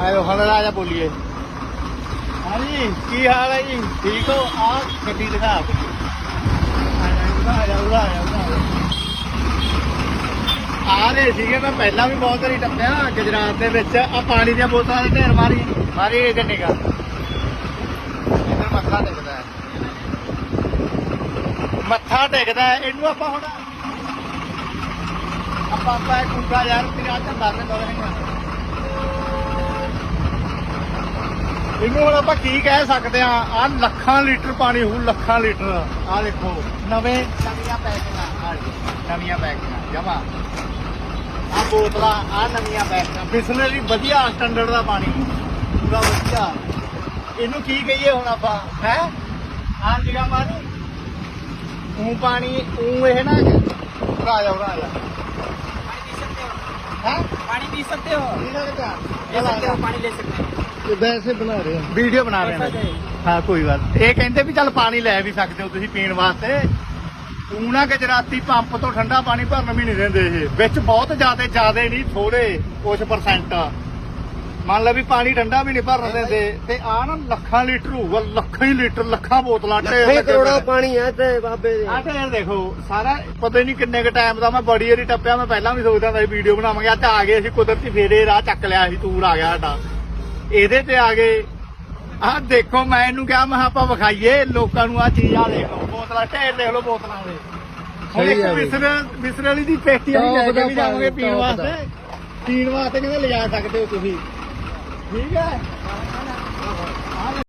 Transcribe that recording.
ਆਇਓ, ਹੁਣ ਰਾਜਾ ਬੋਲੀਏ। ਹਾਂਜੀ, ਕੀ ਹਾਲ ਹੈ ਜੀ? ਠੀਕ ਹੋ? ਆ ਗੱਡੀ ਦਿਖਾ। ਆ ਜਾ ਉਰਾ ਆ ਜਾ ਆ ਰਹੇ ਸੀਗੇ, ਮੈਂ ਪਹਿਲਾਂ ਵੀ ਬਹੁਤ ਵਾਰੀ ਟੱਪਿਆ ਗੁਜਰਾਤ ਦੇ ਵਿੱਚ। ਆ ਪਾਣੀ ਦੀਆਂ ਬੋਤਲਾਂ ਦੇ ਢੇਰ ਮਾਰੀ। ਮਾਰੀ ਇਹ ਗੱਡੀ ਦਾ। ਇੱਧਰ ਮੱਥਾ ਟੇਕਦਾ ਹੈ। ਮੱਥਾ ਟੇਕਦਾ ਇਹਨੂੰ ਆਪਾਂ ਹੁਣ ਆਪਾਂ ਆਪਾਂ ਕੁੰਡਾ ਯਾਰ ਤੇਰਾ ਝੰਡਾ ਤੇ ਲਾਉਣਾ ਇਹਨੂੰ ਹੁਣ ਆਪਾਂ ਕੀ ਕਹਿ ਸਕਦੇ ਆ ਆ ਲੱਖਾਂ ਲੀਟਰ ਪਾਣੀ ਹੋਊ ਲੱਖਾਂ ਲੀਟਰ। ਆ ਦੇਖੋ ਨਵੇਂ ਨਵੀਆਂ ਪੈਕਿੰਗਾਂ। ਆ ਨਵੀਆਂ ਪੈਕਿੰਗਾਂ ਜਮਾ। ਆ ਬੋਤਲਾਂ ਆ ਨਵੀਆਂ ਪੈਕਿੰਗਾਂ। ਬਿਸਲਰੀ ਵਧੀਆ ਸਟੈਂਡਰਡ ਦਾ ਪਾਣੀ। ਪੂਰਾ ਵਧੀਆ। ਇਹਨੂੰ ਕੀ ਕਹੀਏ ਹੁਣ ਆਪਾਂ? ਹੈ? ਆ ਜਿਹੜਾ ਪਾਣੀ? ਉਹ ਪਾਣੀ ਉਹ ਇਹ ਨਾ ਰਾਜਾ ਰਾਜਾ ਪਾਣੀ ਪੀ ਸਕਦੇ ਹੋ। ਹੈ? ਪਾਣੀ ਪੀ ਸਕਦੇ ਹੋ। ਪੀ ਸਕਦੇ ਹੋ ਪਾਣੀ ਲੈ ਸਕਦੇ ਹੋ। ਵੈਸੇ ਬਣਾ ਰਹੇ ਹਾਂ ਵੀਡੀਓ ਬਣਾ ਰਹੇ ਹਾਂ ਹਾਂ ਕੋਈ ਗੱਲ ਇਹ ਕਹਿੰਦੇ ਵੀ ਚੱਲ ਪਾਣੀ ਲੈ ਵੀ ਸਕਦੇ ਹੋ ਤੁਸੀਂ ਪੀਣ ਵਾਸਤੇ। ਊਣਾ ਗੁਜਰਾਤੀ ਪੰਪ ਤੋਂ ਠੰਡਾ ਪਾਣੀ ਭਰਨ ਵੀ ਨਹੀਂ ਦਿੰਦੇ ਇਹ। ਵਿੱਚ ਬਹੁਤ ਜ਼ਿਆਦਾ ਜ਼ਿਆਦਾ ਨਹੀਂ ਥੋੜੇ ਕੁਝ ਪਰਸੈਂਟ ਮੰਨ ਲਓ ਵੀ ਪਾਣੀ ਠੰਡਾ ਵੀ ਨਹੀਂ ਭਰਨ ਦਿੰਦੇ। ਤੇ ਆ ਨਾ ਲੱਖਾਂ ਲੀਟਰ ਹੋਊਗਾ ਲੱਖਾਂ ਹੀ ਲੀਟਰ ਲੱਖਾਂ ਬੋਤਲਾਂ ਢੇਰ ਲੱਗੇ ਕਰੋੜਾ। ਪਾਣੀ ਹੈ ਤੇ ਬਾਬੇ ਦੇ। ਆਹ ਢੇਰ ਦੇਖੋ ਸਾਰਾ ਪਤਾ ਨਹੀਂ ਕਿੰਨੇ ਕ ਟਾਈਮ ਦਾ ਮੈਂ ਬੜੀ ਵਾਰੀ ਟੱਪਿਆ ਮੈਂ ਪਹਿਲਾਂ ਵੀ ਸੋਚਦਾ ਸੀ ਵੀਡੀਓ ਬਣਾਵਾਂਗੇ। ਅੱਜ ਆ ਗਏ ਅਸੀਂ ਕੁਦਰਤੀ ਫੇਰੇ ਰਾਹ ਚੱਕ ਲਿਆ ਸੀ ਟੂਰ ਆ ਗਿਆ ਸਾਡਾ। ਇਹਦੇ ਤੇ ਆ ਗਏ। ਆਹ ਦੇਖੋ ਮੈਂ ਇਹਨੂੰ ਕਿਹਾ ਮੈਂ ਆਪਾਂ ਵਿਖਾਈਏ ਲੋਕਾਂ ਨੂੰ ਆ ਚੀਜ਼ ਆ ਦੇਖੋ ਬੋਤਲਾਂ ਢੇਰ ਦੇਖ ਲਓ ਬੋਤਲਾਂ ਦੇ ਹੁਣ ਸਹੀ ਇੱਕ ਆ ਵਾਲੀ ਦੀ ਪੇਟੀ ਵੀ ਲੈ ਕੇ ਵੀ ਜਾਵਾਂਗੇ ਪਾਣੀ। ਵਾਸਤੇ। ਪੀਣ ਵਾਸਤੇ ਕਹਿੰਦੇ ਲਿਜਾ ਸਕਦੇ ਹੋ ਤੁਸੀਂ। ਠੀਕ ਹੈ?